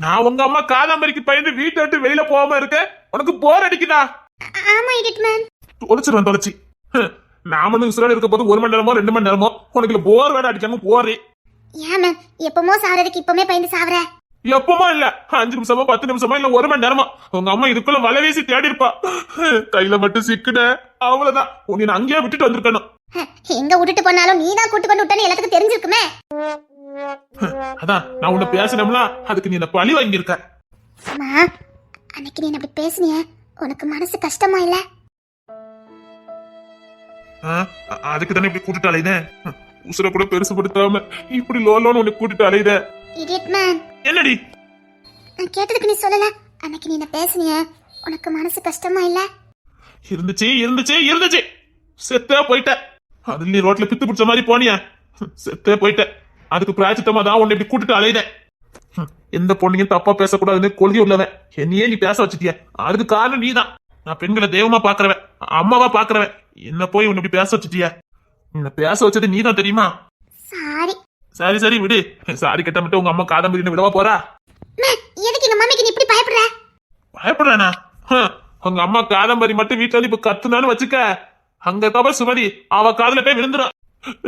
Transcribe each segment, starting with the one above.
நான் உங்க அம்மா காதாம்பரிக்கு பயந்து வீட்டை விட்டு வெளியில போகாம இருக்க? உனக்கு போர் அடிக்குதா? ஆமா மேன் தொலைச்சிருவேன் தொலைச்சி. நான் வந்து உசுரோட இருக்க போது ஒரு மணி நேரமோ ரெண்டு மணி நேரமோ உனக்கு போர் வேற அடிக்காம போறே. ஏன் மேம் எப்பமோ சாவறதுக்கு இப்பவுமே பயந்து சாவற. எப்பமா இல்ல. அஞ்சு நிமிஷமா பத்து நிமிஷமா இல்ல ஒரு மணி நேரமா. உங்க அம்மா இதுக்குள்ள வலை வீசி தேடி இருப்பா. கையில மட்டும் சிக்குன. அவ்வளவுதான். உன்னை நான் அங்கேயே விட்டுட்டு வந்திருக்கணும். எங்க விட்டுட்டு போனாலும் நீ தான் கூட்டு கொண்டு விட்டன்னு எல்லாத்துக்கும் தெரிஞ்சிருக்குமே. அதான் நான் உன்னை பேசினோம்ல அதுக்கு நீ என்ன பழி வாங்கியிருக்க? அம்மா அன்னைக்கு நீ அப்படி பேசுனிய? உனக்கு மனசு கஷ்டமா இல்ல? அதுக்கு தானே இப்படி கூட்டிட்டு அலையுதேன் ஹ், உசுரை கூட பெருசுப்படுத்தாம இப்படி லோலோன்னு உன்னை கூட்டிட்டு அலையுத இடியட் மேன் என்னடி? நான் கேட்டதுக்கு நீ சொல்லல. அன்னைக்கு நீ என்ன பேசுனிய? உனக்கு மனசு கஷ்டமா இல்ல? இருந்துச்சு இருந்துச்சு இருந்துச்சு. செத்தே போயிட்ட. அதுல நீ ரோட்ல பித்து பிடிச்ச மாதிரி போனியா. செத்தே போயிட்ட. அதுக்கு பிராச்சித்தமா தான் உன்னை இப்படி கூட்டிட்டு அலையுதேன் எந்த பொண்ணையும் தப்பா பேசக்கூடாதுன்னு கொள்கை உள்ளவன். என்னையே நீ பேச வச்சிட்டிய. அதுக்கு காரணம் நீதான். நான் பெண்களை தெய்வமா பாக்குறவன் அம்மாவா பாக்குறவன் என்ன போய் உன்னை இப்படி பேச வச்சிட்டிய. உன்னை பேச வச்சது நீதான் தெரியுமா? சாரி. சரி சரி விடு. சாரி கட்ட மட்டும் உங்க அம்மா காதம்பரின்னு விடவா போறா? எதுக்கு எங்க மம்மிக்கு நீ இப்படி பயப்படுற? பயப்படுறானா? உங்க அம்மா காதம்பரி மட்டும் வீட்டுல இப்ப கத்துனான்னு வச்சுக்க. அங்க தவிர சுமதி அவ காதுல போய் விழுந்துரும்.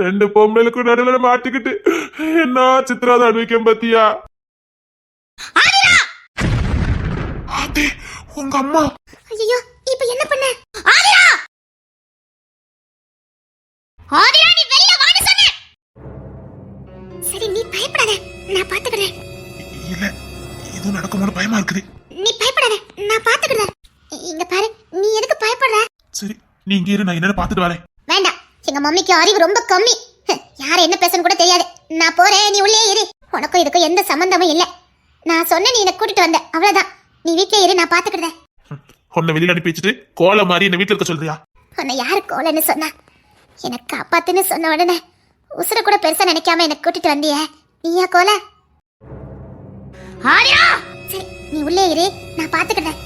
ரெண்டு பொம்பளைக்கும் நடுவுல மாட்டிக்கிட்டு என்ன சித்திராத அனுபவிக்கும் பத்தியா? உங்க அம்மா. ஐயோ இப்போ என்ன பண்ண? ஆதிரா! ஆதிரா நீ வெளியில வான்னு சொன்னேன் சரி நீ பயப்படாத. நான் பாத்துக்கிறேன். இல்ல இது நடக்குமோன்னு பயமா இருக்குது. நீ பயப்படாத. நான் பாத்துக்கிறேன். இங்க பாரு நீ எதுக்கு பயப்படுற? சரி நீ இங்க இரு நான் என்னன்னு பாத்துட்டு வரேன். வேண்டாம். எங்க மம்மிக்கு அறிவு ரொம்ப கம்மி. ஹ், யார் என்ன பேசணும் கூட தெரியாது. நான் போறேன் நீ உள்ளே இரு. உனக்கும் இதுக்கும் எந்த சம்பந்தமும் இல்ல. நான் சொன்ன நீ என்ன கூட்டிட்டு வந்த. அவ்வளவுதான். நீ வீட்லயே இரு நான் பாத்துக்கிறேன். உன்னை வெளியில அனுப்பி வச்சுட்டு கோலை மாதிரி என்ன வீட்டுல இருக்க சொல்றியா? உன்னை யாரு கோலன்னு சொன்னா? எனக்கு காப்பாத்துன்னு சொன்ன உடனே உசுர கூட பெருசா நினைக்காம என்ன கூட்டிட்டு வந்திய. நீயா கோல? ஆரியா சரி நீ உள்ளே இரு. நான் பாத்துக்கிறேன்.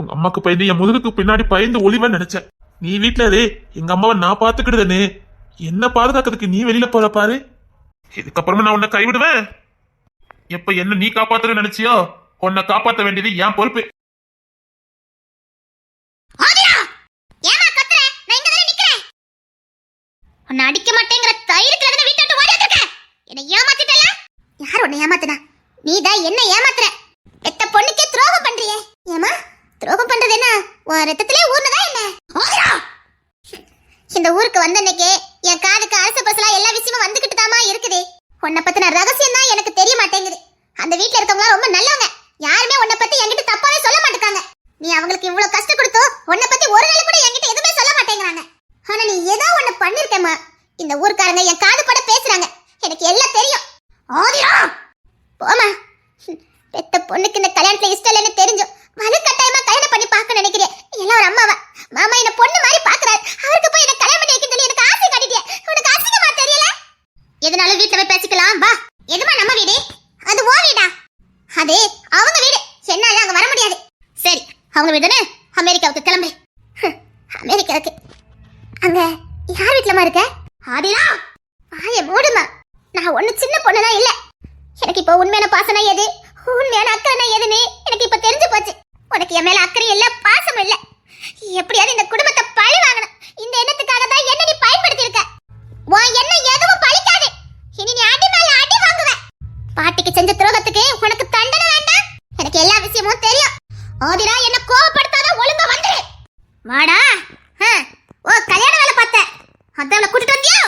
உங்க அம்மாக்கு பயந்து என் முதுகுக்கு பின்னாடி பயந்து ஒளிவன் நினைச்சேன். நீ வீட்டுல அதே எங்க அம்மாவை நான் பாத்துக்கிடுதேன்னு என்ன பாதுகாக்கிறதுக்கு நீ வெளியில போற பாரு. இதுக்கப்புறமா நான் உன்னை கைவிடுவேன். எப்ப என்ன நீ காப்பாத்துற நினைச்சியோ உன்னை காப்பாத்த வேண்டியது என் பொறுப்பு. நான் உன்னை அடிக்க மாட்டேங்கிற தைரியத்துல தானே வீட்டை விட்டு ஓடி வந்திருக்க? என்னை ஏமாத்திட்டல யார் உன்னை நீ தான் என்ன ஏமாத்துற. பெத்த பொண்ணுக்கே துரோகம் பண்றியே. ஏமா துரோகம் பண்றது என்ன? உன் ரத்தத்திலே ஊர்னதா என்ன? இந்த ஊருக்கு வந்த அன்னைக்கே என் காதுக்கு அரச பசலா எல்லா விஷயமும் வந்துகிட்டு தாமா இருக்குது. உன்னை பத்தின ரகசியம் தான் எனக்கு தெரிய மாட்டேங்குது. அந்த வீட்ல இருக்கவங்க ரொம்ப நல்லவங்க. யாருமே உன்னை பத்தி என்கிட்ட தப்பாவே சொல்ல மாட்டேங்காங்க நீ அவங்களுக்கு இவ்வளவு கஷ்டம் கொடுத்தோ உன்னை பத்தி ஒரு நாள் கூட என்கிட்ட எதுவுமே சொல்ல மாட்டேங்கிறாங்க. ஆனா நீ ஏதோ ஒண்ணு பண்ணிருக்கேம்மா. இந்த ஊர்க்காரங்க என் காது பட பேசுறாங்க. எனக்கு எல்லாம் தெரியும். ஆதிரா! போமா பெத்த பொண்ணுக்கு இந்த கல்யாணத்துல இஷ்டம் இல்லைன்னு தெரிஞ்சோம். வலுக்கட்டாயமா கல்யாணம் பண்ணி பார்க்க நினைக்கிறேன். எல்லாம் ஒரு அம்மாவா. மாமா என்ன பொண்ணு மாதிரி பாக்குறாரு அவருக்கு போய் என்ன கல்யாணம் பண்ணி வைக்க சொல்லி எனக்கு ஆசை காட்டிட்டியே உனக்கு அசிங்கமா தெரியல? எதனாலும் வீட்டுல போய் பேசிக்கலாம். வா. எதுமா நம்ம வீடு? அது ஓ வீடா? அது அவங்க வீடு. என்னால அங்க வர முடியாது. சரி அவங்க வீடு தானே? அமெரிக்காவுக்கு கிளம்பு. அமெரிக்காவுக்கு. அங்க யார் வீட்லமா இருக்க? ஆதிரா? வாய மூடுமா. நான் ஒண்ணு சின்ன பொண்ணுதான் இல்ல. எனக்கு இப்போ உண்மையான பாசனா எது? உண்மையான அக்கறைனா எதுன்னு எனக்கு இப்ப தெரிஞ்சு போச்சு. உனக்கு என் மேல அக்கறை இல்ல பாசம் இல்ல. எப்படியாவது இந்த குடும்பத்தை பழி வாங்கணும். இந்த எண்ணத்துக்காக தான் என்ன நீ பயன்படுத்தி இருக்க உன் எண்ணம் எதுவும் பழிக்காது. இனி நீ அடி மேல அடி வாங்குவ. பாட்டிக்கு செஞ்ச துரோகத்துக்கு உனக்கு தண்டனை வேண்டாம். எனக்கு எல்லா விஷயமும் தெரியும். ஆதிரா என்ன கோவப்படுத்தாத ஒழுங்கா வந்துரு. வாடா. ஆ, ஓ கல்யாண வேலை பார்த்த. அதான் அவளை கூட்டிட்டு வந்தியா?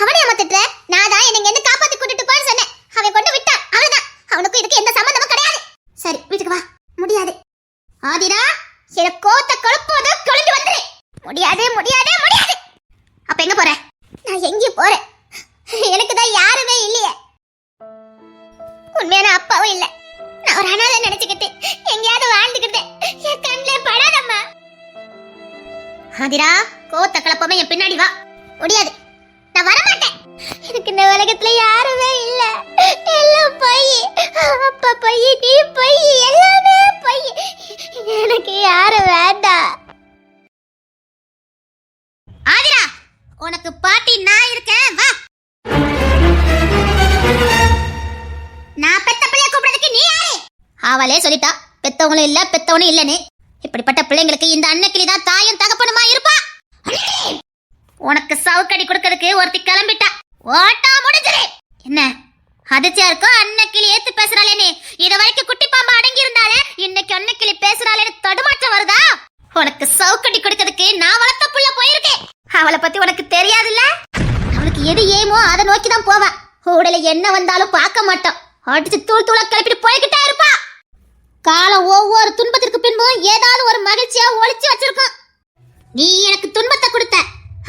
அவனை ஏமாத்திட்ட நான் தான் என்னை இங்க காப்பாத்தி கூட்டிட்டு போன்னு சொன்னேன். அவன் கொண்டு விட்டான். அவன்தான் அவனுக்கும் இதுக்கு எந்த சம்பந்தமும் கிடையாது. சரி வீட்டுக்கு வா. முடியாது. ஆதிரா சில கோத்த கொழுப்போது கொழுந்து வந்துரு. முடியாது முடியாது முடியாது. அவளே சொல்லிட்டா பெத்தவங்களும் இல்ல பெத்தவனும் இல்லன்னு இப்படிப்பட்ட பிள்ளைங்களுக்கு இந்த அன்னக்கிளி தான் தாயும் தகப்பனுமா இருப்பா? உனக்கு சவுக்கடி கொடுக்கறதுக்கு ஒருத்தி கிளம்பிட்டா. ஓட்டா முடிஞ்சிரு என்ன அதிர்ச்சியா இருக்கோ அன்னக்கிளி ஏத்து பேசுறாளேனே இது வரைக்கும் குட்டி பாம்பு அடங்கி இருந்தாலே இன்னைக்கு அன்னக்கிளி பேசுறாளேன்னு தடுமாற்றம் வருதா? உனக்கு சவுக்கடி கொடுக்கறதுக்கு நான் வளர்த்த புள்ள போயிருக்கேன். அவளை பத்தி உனக்கு தெரியாதுல்ல? அவளுக்கு எது ஏமோ அதை நோக்கி தான் போவா. உடல என்ன வந்தாலும் பார்க்க மாட்டோம் அடிச்சு தூள் தூள கிளப்பிட்டு போய்கிட்டே இருப்பா. காலம் ஒவ்வொரு துன்பத்திற்கு பின்பும் ஏதாவது ஒரு மகிழ்ச்சியா ஒழிச்சு வச்சிருக்கோம். நீ எனக்கு துன்பத்தை கொடுத்த.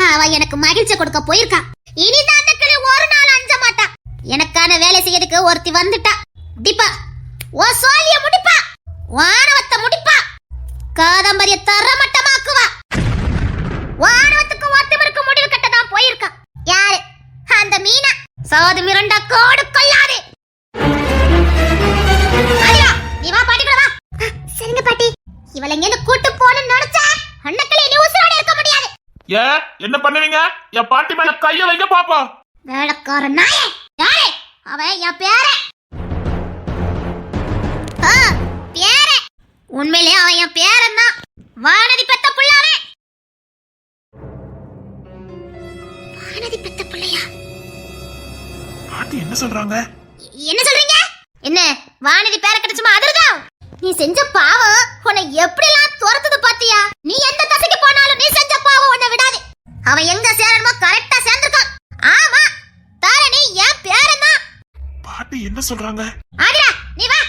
அவ எனக்கு மகிழ்ச்சி கொடுக்க போயிருக்கா. இனிதான் அந்த கிளி ஒரு நாள் அஞ்ச மாட்டா. எனக்கான வேலை செய்யறதுக்கு ஒருத்தி வந்துட்டா. முடிப்பா ஓ சோழிய முடிப்பா. வானவத்தை முடிப்பா. காதம்பரிய தரமட்டமாக்குவா. வானவத்துக்கு ஒருத்தவருக்கு முடிவு கட்ட தான் போயிருக்கா. யாரு? அந்த மீனா. சாது மிரண்டா கோடு கொள்ளாது. நீ வா பாட்டி சரிங்க பாட்டி. இவளை எங்க கூட்டு போகணும்னு நினைச்சா அண்ணக்களே நீ உசுரோட இருக்க முடியாது. ஏ என்ன பண்ணுவீங்க? என் பாட்டி மேல கைய வைக்க பாப்போம். வேலைக்கார நாயே யாரே? அவன் என் பேரே. ஆ, பேரே. உண்மையிலே அவன் என் பேரன் தான். வானதி பெத்த புள்ளாவே. வானதி பெத்த புள்ளையா? பாட்டி என்ன சொல்றாங்க? என்ன சொல்றீங்க? என்ன வானதி பேர கிடைச்சுமா அதிர்தா நீ செஞ்ச பாவம் உன்னை எப்படிலாம் துரத்துது பாத்தியா? நீ எந்த தசைக்கு போனாலும் நீ செஞ்ச பாவம் உன்னை விடாது. அவன் எங்க சேரணுமோ கரெக்டா சேர்ந்திருக்கான். ஆமா தாரணி என் பேரன் தான் பாட்டி என்ன சொல்றாங்க? ஆதிரா நீ வா.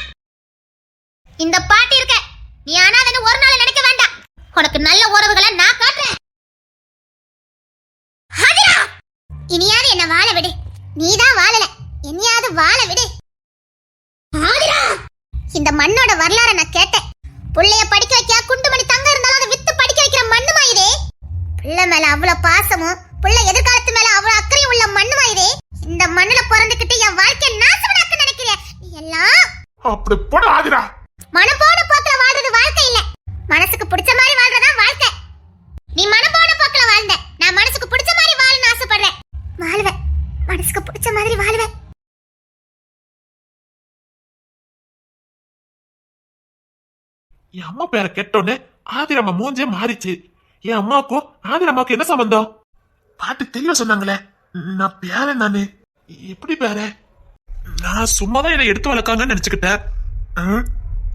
இந்த பாட்டி இருக்க. நீ அனாதன்னு ஒரு நாள் நினைக்க வேண்டாம். உனக்கு நல்ல உறவுகளை நான் காட்டுறேன். இனியாவது என்ன வாழ விடு. நீதான் வாழல. இனியாவது வாழ விடு. இந்த மண்ணோட வரலாற நான் கேட்டேன். புள்ளைய படிக்க வைக்க குண்டுமணி தங்க இருந்தாலும் அதை வித்து படிக்க வைக்கிற மண்ணுமா இது பிள்ளை மேல அவ்வளவு பாசமும் பிள்ளை எதிர்காலத்து மேல அவ்வளவு அக்கறையும் உள்ள மண்ணுமா இது இந்த மண்ணுல பிறந்துகிட்டு என் வாழ்க்கைய நாசமாக்க நினைக்கிறேன் நீ எல்லாம்? அப்படி போட ஆதிரா. மனம் போன போக்குல வாழ்றது வாழ்க்கை இல்ல. மனசுக்கு பிடிச்ச மாதிரி வாழ்றதா வாழ்க்கை. நீ மனம் போன போக்குல வாழ்ந்த. நான் மனசுக்கு பிடிச்ச மாதிரி வாழணும்னு ஆசைப்படுறேன். வாழ்வேன். மனசுக்கு பிடிச்ச மாதிரி வாழ்வேன். என் அம்மா பேரை கேட்டோன்னே ஆதிரம்மா மூஞ்சே மாறிச்சு. என் அம்மாவுக்கும் ஆதிரம்மாவுக்கும் என்ன சம்பந்தம்? பாட்டி தெளிவா சொன்னாங்களே. நான் பேரன் நானு. எப்படி பேர? நான் சும்மாதான் என்னை எடுத்து வளர்க்காங்கன்னு நினைச்சுக்கிட்டேன். ஆ,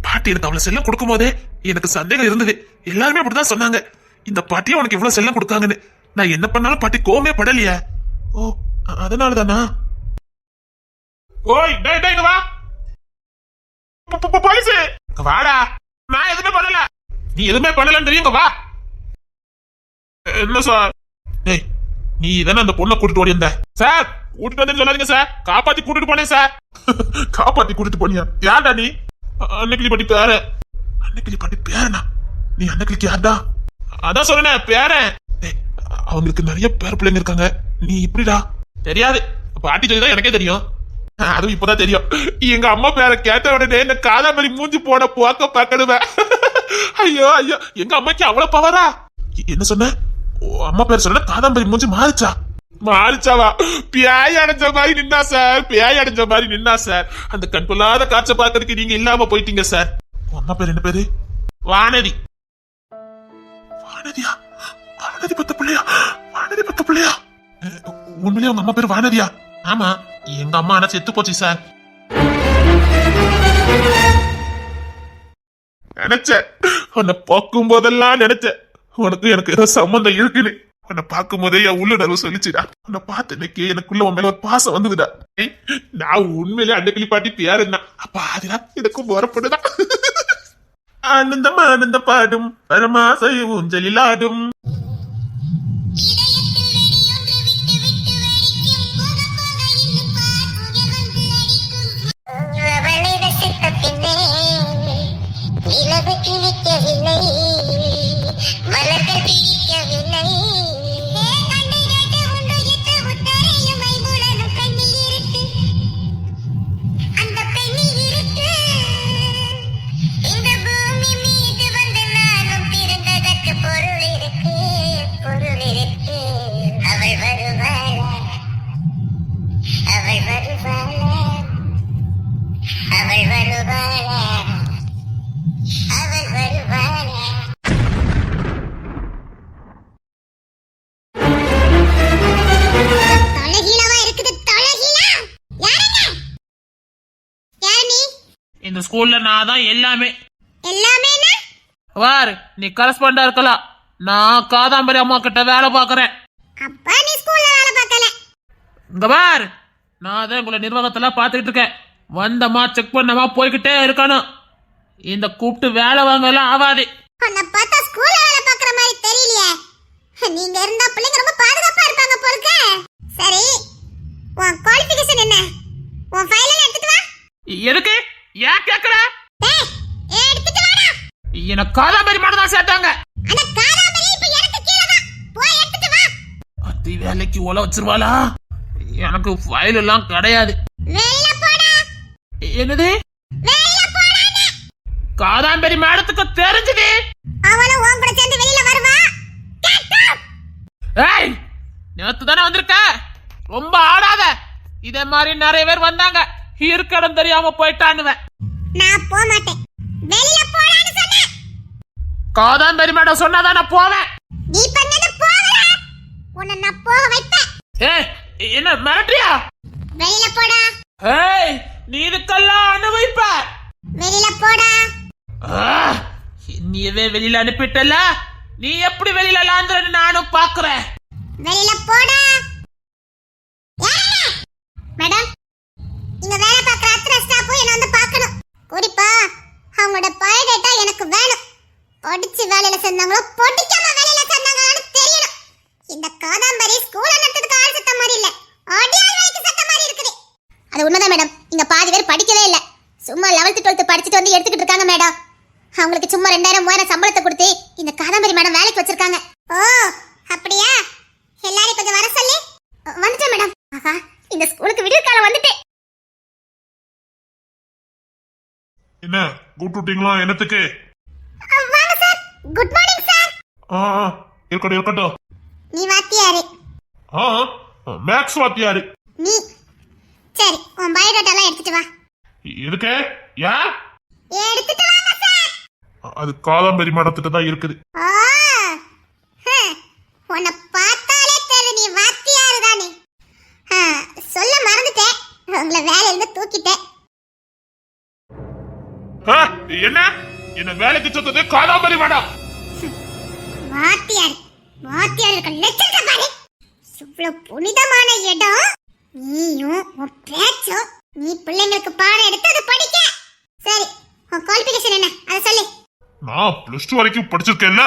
பாட்டி எனக்கு அவ்வளவு செல்லம் கொடுக்கும் போதே எனக்கு சந்தேகம் இருந்தது. எல்லாருமே அப்படிதான் சொன்னாங்க. இந்த பாட்டியை உனக்கு இவ்வளவு செல்லம் கொடுக்காங்கன்னு. நான் என்ன பண்ணாலும் பாட்டி கோவமே படலையே. ஓ அதனால அதனாலதானா? ஓய் டேய் டேய் வா. போலீஸ். வாடா. நான் எதுவுமே பண்ணல. நீ எதுவுமே பண்ணலன்னு தெரியும் வா. என்ன சார்? டேய் நீ தானே அந்த பொண்ணை கூட்டிட்டு ஓடி இருந்த சார் கூட்டிட்டு வந்தேன்னு சொல்லாதீங்க சார். காப்பாத்தி கூட்டிட்டு போனேன் சார். காப்பாத்தி கூட்டிட்டு போனியா? யார்டா நீ? அன்னைக்கு அன்னைக்கிளி பட்டி பேர. அன்னைக்கிளி பட்டி பேரனா? நீ அன்னைக்கு யார்டா? அதான் சொன்னேன் பேரன். டேய், அவங்களுக்கு நிறைய பேர பிள்ளைங்க இருக்காங்க. நீ இப்படிடா. தெரியாது. பாட்டி சொல்லி தான் எனக்கே தெரியும். அதுவும் இப்பதான் தெரியும். எங்க அம்மா பேரை கேட்ட உடனே இந்த காதாமரி மூஞ்சி போன போக்க பார்க்கணுவேன். ஐயோ ஐயோ எங்க அம்மாக்கு அவ்வளவு பவரா என்ன சொன்ன? ஓ, அம்மா பேர் சொன்ன காதாம்பரி மூஞ்சி மாறிச்சா? மாறிச்சாவா? பியாய் அடைஞ்ச மாதிரி நின்னா சார். பியாய் அடைஞ்ச மாதிரி நின்னா சார். அந்த கண்புல்லாத காட்சை பார்க்கறதுக்கு நீங்க இல்லாம போயிட்டீங்க சார். அம்மா பேர் என்ன பேரு? வானதி. வானதியா? வானதி பத்த பிள்ளையா? வானதி பத்த பிள்ளையா உண்மையிலேயே உங்க அம்மா பேர் வானதியா? ஆமா. எங்க அம்மா ஆனா செத்து போச்சு சார் நினைச்சேன். உன்னை பார்க்கும் போதெல்லாம் நினைச்சேன். உனக்கு எனக்கு ஏதோ சம்மந்தம் இருக்குன்னு. உன்னை பார்க்கும் போதே என் உள்ளுணர்வு சொல்லிச்சுடா. உன்னை பார்த்து இன்னைக்கு எனக்குள்ள உன் மேல ஒரு பாசம் வந்ததுடா. நான் உண்மையிலே அண்டக்கிளி பாட்டி பேருந்தான் அப்ப அதுதான் எனக்கும் வரப்படுதா ஆனந்தம் ஆனந்த பாடும். பரமாசை ஊஞ்சலில் ஆடும். இந்த ஸ்கூல்ல நான் தான் எல்லாமே. எல்லாமே? வார் நீ கரஸ்பாண்டா இருக்கலாம். நான் காதாம்பரி அம்மா கிட்ட வேலை பார்க்கறேன். அப்பா நீ ஸ்கூல்ல வேலை பார்க்கல. இங்க பார் நான் தான் உங்களை நிர்வாகத்துல பார்த்துக்கிட்டு இருக்கேன். வந்தமா செக் பண்ணமா போய்கிட்டே இருக்கணும். இந்த கூப்பிட்டு வேலை வாங்கலாம் ஆகாது. உன்னை பார்த்தா ஸ்கூல்ல வேலை பார்க்குற மாதிரி தெரியலையே. நீங்க இருந்தா பிள்ளைங்க ரொம்ப பாதுகாப்பா இருப்பாங்க போலுக்க சரி உன் குவாலிஃபிகேஷன் என்ன? உன் ஃபைல் எல்லாம் எடுத்துட்டு வா. எதுக்கு ஏன் கேட்கல டேய் எடுத்துட்டு வாடா எனக்கு காதாம்பரி மட்டும் தான் சேர்த்தாங்க அந்த காலாமணி இப்ப எனக்கு கீழ தான். போய் எடுத்துட்டு வா. அத்தி வேலைக்கு உல வச்சிருவாளா? எனக்கு ஃபைல் எல்லாம் கிடையாது. போடா. என்னது? காதாம்பரி மேடத்துக்கு தெரிஞ்சது. அவளும் உன் கூட சேர்ந்து வெளியில வருவா. Get out! ஏய் நேத்து தானே வந்திருக்க? ரொம்ப ஆடாத. இதே மாதிரி நிறைய பேர் வந்தாங்க. இருக்க இடம் தெரியாம போயிட்டானுவேன். நான் போக மாட்டேன் வெளியில சொன்னேன் காதாம்பரி மேடம் சொன்னாதான் நான் போவேன். நீ பண்ணது போகல. உன்னை நான் போக வைப்பேன். ஏய் என்ன மிரட்டியா வெளியில போடா. ஏய் நீ இதுக்கெல்லாம் அனுபவிப்ப. வெளியில போடா. நீவே வெளியில அனுப்பிட்டல நீ எப்படி வெளியில லாந்துறன்னு நானும் பாக்குறேன். வெளியில போடா? மேடம் இங்க வேலை பார்க்குற அத்தனை ஸ்டாஃபும் என்ன வந்து பார்க்கணும். குறிப்பா அவங்களோட பயோடேட்டா எனக்கு வேணும். படிச்சு வேலையில சேர்ந்தாங்களோ படிக்காம வேலையில சேர்ந்தாங்களான்னு தெரியணும். இந்த காதாம்பரி ஸ்கூல்ல நடத்துறதுக்கு ஆள் சத்த மாதிரி இல்ல. ஆடியால் வேலைக்கு சத்த மாதிரி இருக்குது. அது உண்மைதான் மேடம். இங்க பாதி பேர் படிக்கவே இல்ல. சும்மா லெவல்த் டுவெல்த் படிச்சுட்டு வந்து எடுத்துக்கிட்டு இருக்காங்க மேடம். அவங்களுக்கு சும்மா ரெண்டாயிரம் மூவாயிரம் சம்பளத்தை கொடுத்து இந்த காதாம்பரி மேடம் வேலைக்கு வச்சிருக்காங்க. ஓ அப்படியா? எல்லாரையும் கொஞ்சம் வர சொல்லி. வந்துட்டேன் மேடம். ஆஹா இந்த ஸ்கூலுக்கு விடிய காலம் வந்துட்டேன் என்ன கூப்பிட்டுட்டீங்களா என்னத்துக்கு? குட் மார்னிங் சார் ஆ இருக்கட்டும் இருக்கட்டும். நீ வாத்தியாரு. ஆ மேக்ஸ் வாத்தியாரு. நீ. சரி உன் பயோடேட்டா எல்லாம் எடுத்துட்டு வா. எதுக்கு? ஏன் எடுத்துட்டு வாங்க சார் அது காதாம்பரி மடத்திட்ட தான் இருக்குது. ஆ ஹம், உன்னை பார்த்தாலே நீ வாத்தியாரு தானே ஆ, சொல்ல மறந்துட்டேன். உங்களை வேலையில இருந்து தூக்கிட்டேன். ஆ, என்ன? என்ன வேலைக்கு சொத்தது காதாம்பரி மடம் வாத்தியார் வாத்தியார் இருக்க லட்சத்தை பாரு. இவ்வளவு புனிதமான இடம். நீயும் உன் பேச்சும் நீ பிள்ளைங்களுக்கு பாடம் எடுத்து அதை படிக்க. சரி உன் குவாலிஃபிகேஷன் என்ன? அதை சொல்லு. நான் பிளஸ் டூ வரைக்கும் படிச்சிருக்கேன்ல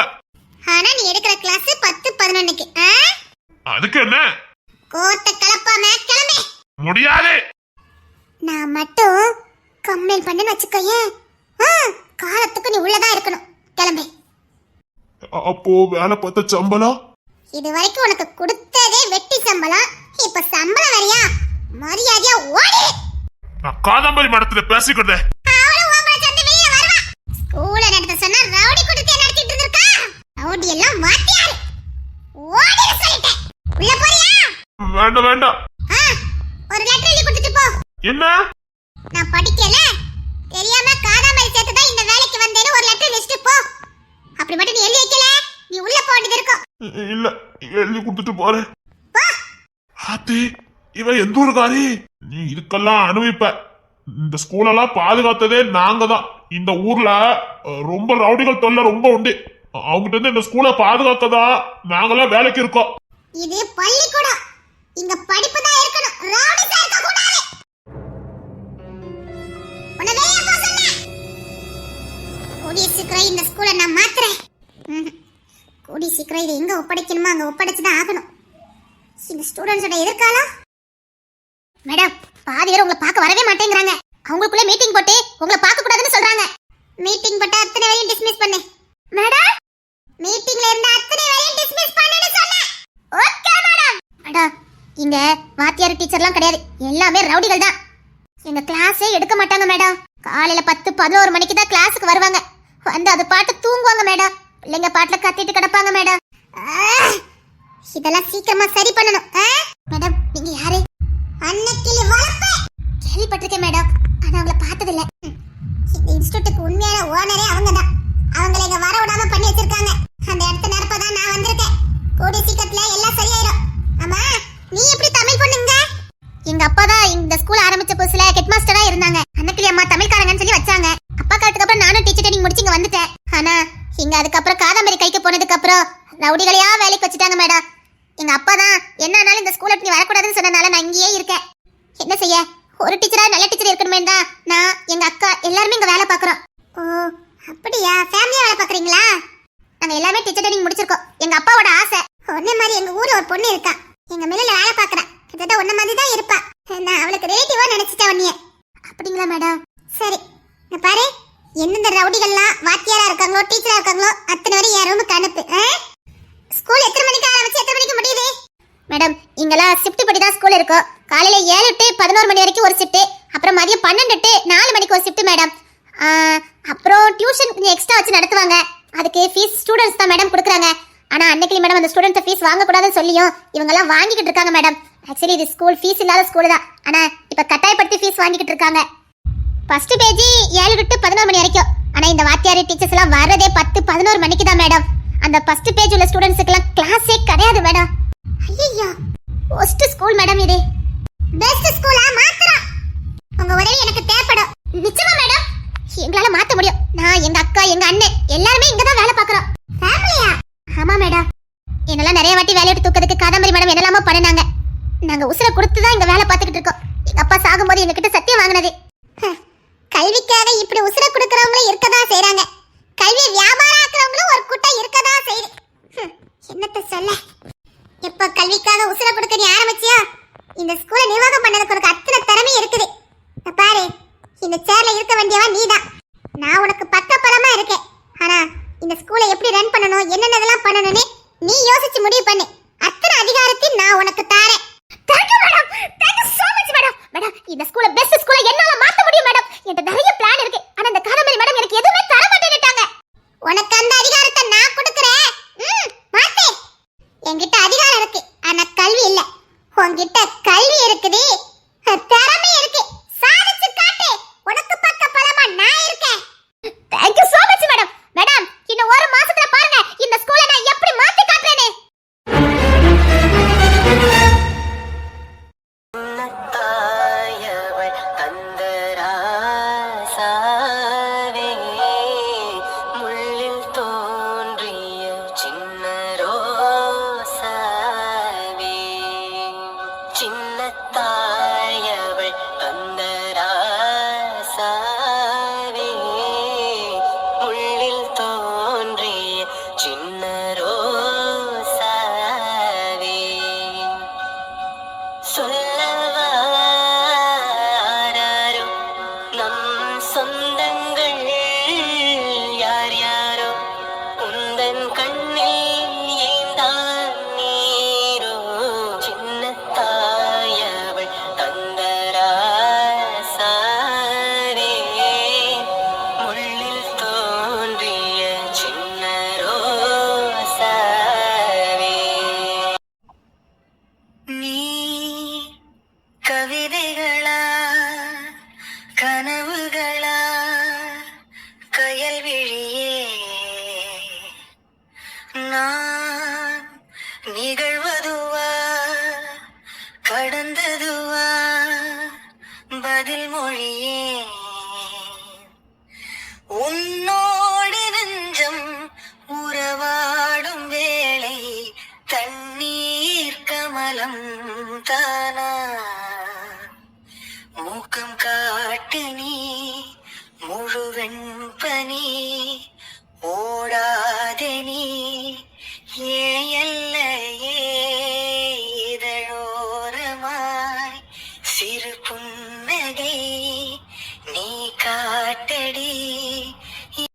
ஆனா நீ எடுக்கிற கிளாஸ் பத்து பதினொன்னுக்கு? அதுக்கு என்ன? கோத்த கலப்பாம கிளம்பு. முடியாது. நான் மட்டும் கம்ப்ளைண்ட் பண்ணேன்னு வச்சுக்கோயேன். காலத்துக்கு நீ உள்ளதா இருக்கணும். கிளம்பு. அப்போ வேலை பார்த்த சம்பளம் இது வரைக்கும் உனக்கு கொடுத்ததே வெட்டி சம்பளம். இப்ப சம்பளம் வரியா மரியாதையா ஓடி. நான் காதாம்பரி மடத்துல ஸ்கூல்ல நடத்த சொன்னா ரவுடி கொடுத்து நடத்திட்டு இருந்திருக்கா? ரவுடி எல்லாம் மாத்தியாரு ஓடி சொல்லிட்டேன். உள்ள போறியா? வேண்டாம் வேண்டாம். ஒரு லெட்டர் எழுதி கொடுத்துட்டு போ. என்ன? நான் படிக்கல. தெரியாம காதாமரி சேர்த்து தான் இந்த வேலைக்கு வந்தேன்னு ஒரு லெட்டர் வச்சுட்டு போ. அப்படி மட்டும் நீ எழுதி வைக்கல? நீ உள்ள போட்டது இருக்கும். இல்ல எழுதி கொடுத்துட்டு போறேன். ஆத்தி இவன் எந்த ஊருக்காரி? நீ இதுக்கெல்லாம் அனுபவிப்ப. இந்த ஸ்கூலெல்லாம் பாதுகாத்ததே நாங்க தான். இந்த ஊர்ல ரொம்ப ரவுடிகள் தொல்லை ரொம்ப உண்டு. அவங்ககிட்ட இருந்து இந்த ஸ்கூலை பாதுகாக்கதா நாங்கெல்லாம் வேலைக்கு இருக்கோம். இது பள்ளிக்கூடம். இங்க படிப்பு தான் இருக்கணும். ரவுடிஸா இருக்க கூடாது உன்னை வெளிய போ சொன்னேன் கூடிய சீக்கிரம் இந்த ஸ்கூலை நான் மாத்துறேன். ம்ஹும். கூடிய சீக்கிரம் இதை எங்க ஒப்படைக்கணுமோ அங்க ஒப்படைச்சுதான் ஆகணும். இந்த ஸ்டூடெண்ட்ஸோட எதிர்காலம்? மேடம் பாதி பேர் உங்களை பார்க்க வரவே மாட்டேங்கிறாங்க. அவங்களுக்குள்ள மீட்டிங் போட்டு உங்களை பார்க்க கூடாதுன்னு சொல்றாங்க. மீட்டிங் போட்டு அத்தனை பேரையும் டிஸ்மிஸ் பண்ணு. மேடம் மீட்டிங்ல இருந்த அத்தனை பேரையும் டிஸ்மிஸ் பண்ணுன்னு சொன்னேன். Okay madam. மேடம் இங்க வாத்தியார் டீச்சர்லாம் கிடையாது. எல்லாமே ரவுடிகள் தான் எங்க கிளாஸே எடுக்க மாட்டாங்க மேடம் காலையில பத்து பதினோரு மணிக்கு தான் கிளாஸுக்கு வருவாங்க வந்து அது பாட்டு தூங்குவாங்க மேடம் பிள்ளைங்க பாட்டுல கத்திட்டு கிடப்பாங்க மேடம். இதெல்லாம் சீக்கிரமா சரி பண்ணணும். மேடம் நீங்க யாரு? அன்னைக்கிளி வளர்ப்பு. கேள்விப்பட்டிருக்கேன் மேடம். ஆனா அவங்கள பார்த்ததில்ல. இந்த இன்ஸ்டியூட்டுக்கு உண்மையான ஓனரே அவங்க தான் அவங்கள இங்க வர விடாம பண்ணி வச்சிருக்காங்க. அந்த இடத்த நிரப்பதான் நான் வந்திருக்கேன். கூடிய சீக்கிரத்துல எல்லாம் சரியாயிரும். ஆமா நீ எப்படி தமிழ் பொண்ணுங்க? எங்க அப்பா தான் இந்த ஸ்கூல் ஆரம்பிச்ச புதுசுல ஹெட் மாஸ்டரா இருந்தாங்க அன்னக்கிளி அம்மா தமிழ்காரங்கன்னு சொல்லி வச்சாங்க அப்புறம் ரவுடிகளையா வேலைக்கு வச்சுட்டாங்க மேடம். எங்க அப்பா தான் என்னனாலும் இந்த ஸ்கூல்ல நீ வரக்கூடாதுன்னு சொன்னனால நான் இங்கேயே இருக்கேன். என்ன செய்ய? ஒரு டீச்சரா நல்ல டீச்சர் இருக்கணுமே தான் நான் எங்க அக்கா எல்லாருமே இங்க வேலை பாக்குறோம் ஓ அப்படியா? ஃபேமிலியா வேலை பாக்குறீங்களா நாங்க எல்லாமே டீச்சர் ட்ரைனிங் முடிச்சிருக்கோம். எங்க அப்பாவோட ஆசை. ஒன்னே மாதிரி எங்க ஊர்ல ஒரு பொண்ணு இருக்கா. எங்க மில்லுல வேலை பார்க்கறா. கிட்டத்தட்ட ஒன்ன மாதிரி தான் இருப்பா. நான் அவளுக்கு ரிலேட்டிவா நினைச்சிட்டேன் உன்னைய. அப்படிங்களா மேடம்? சரி. இங்க பாரு. எந்தெந்த ரவுடிகள்லாம் வாத்தியாரா இருக்காங்களோ டீச்சரா இருக்காங்களோ அத்தனை வரை என் ரூமுக்கு அனுப்பு. ஆ? ஸ்கூல் எத்தனை மணிக்கு ஆரம்பிச்சு எத்தனை மணிக்கு முடியுது? மேடம் இங்கெல்லாம் ஷிஃப்ட் படி தான் ஸ்கூல் இருக்கும் காலையில ஏழு டு பதினோரு மணி வரைக்கும் ஒரு ஷிஃப்ட் அப்புறம் மதியம் பன்னெண்டு டு நாலு மணிக்கு ஒரு ஷிஃப்ட் மேடம். அப்புறம் டியூஷன் கொஞ்சம் எக்ஸ்ட்ரா வச்சு நடத்துவாங்க. அதுக்கு ஃபீஸ் ஸ்டூடெண்ட்ஸ் தான் மேடம் கொடுக்குறாங்க. ஆனால் அன்னைக்கு மேடம் அந்த ஸ்டூடெண்ட்ஸ் ஃபீஸ் வாங்கக்கூடாதுன்னு சொல்லியும் இவங்கெல்லாம் வாங்கிக்கிட்டு இருக்காங்க மேடம். ஆக்சுவலி இது ஸ்கூல் ஃபீஸ் இல்லாத ஸ்கூல் தான். ஆனால் இப்போ கட்டாயப்படுத்தி ஃபீஸ் வாங்கிக்கிட்டு இருக்காங்க. ஃபர்ஸ்ட் பேஜ் ஏழு டு பதினோரு மணி வரைக்கும். ஆனால் இந்த வாத்தியார் டீச்சர்ஸ் எல்லாம் வர்றதே பத்து பதினோரு மணிக்கு தான் மேடம். அந்த ஃபர்ஸ்ட் பேஜ் உள்ள ஸ்டூடெண்ட்ஸுக்குலாம் கிளாஸே கிடையாது மேடம் ஐயோ ஒஸ்ட் ஸ்கூல் மேடம் இது. பெஸ்ட் ஸ்கூலா மாத்துறோம் உங்க உதவி எனக்கு தேவைப்படும். நிச்சயமா மேடம் எங்களால மாத்த முடியும். நான் எங்க அக்கா எங்க அண்ணன் எல்லாருமே இங்க தான் வேலை பார்க்கறோம். ஃபேமிலியா ஆமா மேடம் என்னெல்லாம் நிறைய வாட்டி வேலையை விட்டு தூக்கிறதுக்கு காதம்பரி மேடம் என்னெல்லாமோ பண்ணினாங்க. நாங்க உசுர கொடுத்து தான் இங்க வேலை பார்த்துக்கிட்டு இருக்கோம். எங்க அப்பா சாகும்போது எங்ககிட்ட சத்தியம் வாங்கினது. கல்விக்காக இப்படி உசுர கொடுக்கறவங்களும் இருக்கதான் செய்றாங்க. கல்வி வியாபாரம் ஆக்குறவங்களும் ஒரு கூட்டம் இருக்கதா செய்யுது என்னத்த சொல்ல? இப்ப கல்விக்காக உசுர கொடுக்க நீ ஆரம்பிச்சியா? இந்த ஸ்கூலை நிர்வாகம் பண்ணதுக்கு உனக்கு அத்தனை திறமை இருக்குது. பாரு இந்த சேர்ல இருக்க வேண்டியவன் நீதான். நான் உனக்கு பக்கபலமா இருக்கேன். ஆனா இந்த ஸ்கூலை எப்படி ரன் பண்ணணும் என்னென்னதெல்லாம் பண்ணணும்னு கடந்ததுவா பதில் மொழியே